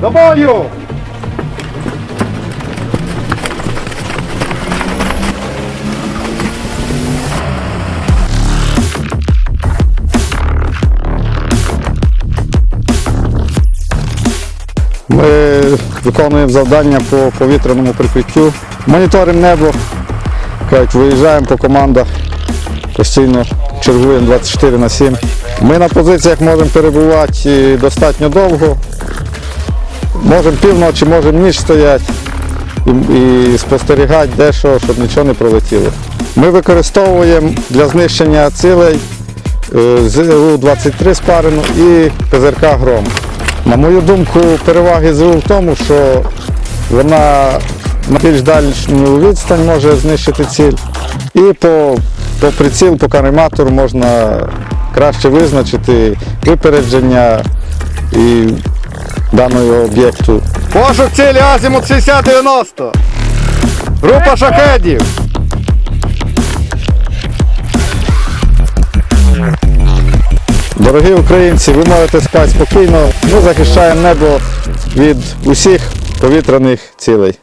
До бою! Ми виконуємо завдання по повітряному прикриттю. Моніторимо небо. Кажуть, виїжджаємо по командах, постійно чергуємо 24 на 7. Ми на позиціях можемо перебувати достатньо довго. Можемо півночі, можемо ніч стояти і, і спостерігати дещо, щоб нічого не пролетіло. Ми використовуємо для знищення цілей е, ЗУ-23 спарену і ПЗРК Гром. На мою думку, переваги ЗУ в тому, що вона на більш дальню відстань може знищити ціль. І по, по приціл, по карематору можна краще визначити випередження і даного об'єкту. Пошук цілі Азімут 6090. Група шахедів. Дорогі українці, ви можете спати спокійно. Ми захищаємо небо від усіх повітряних цілей.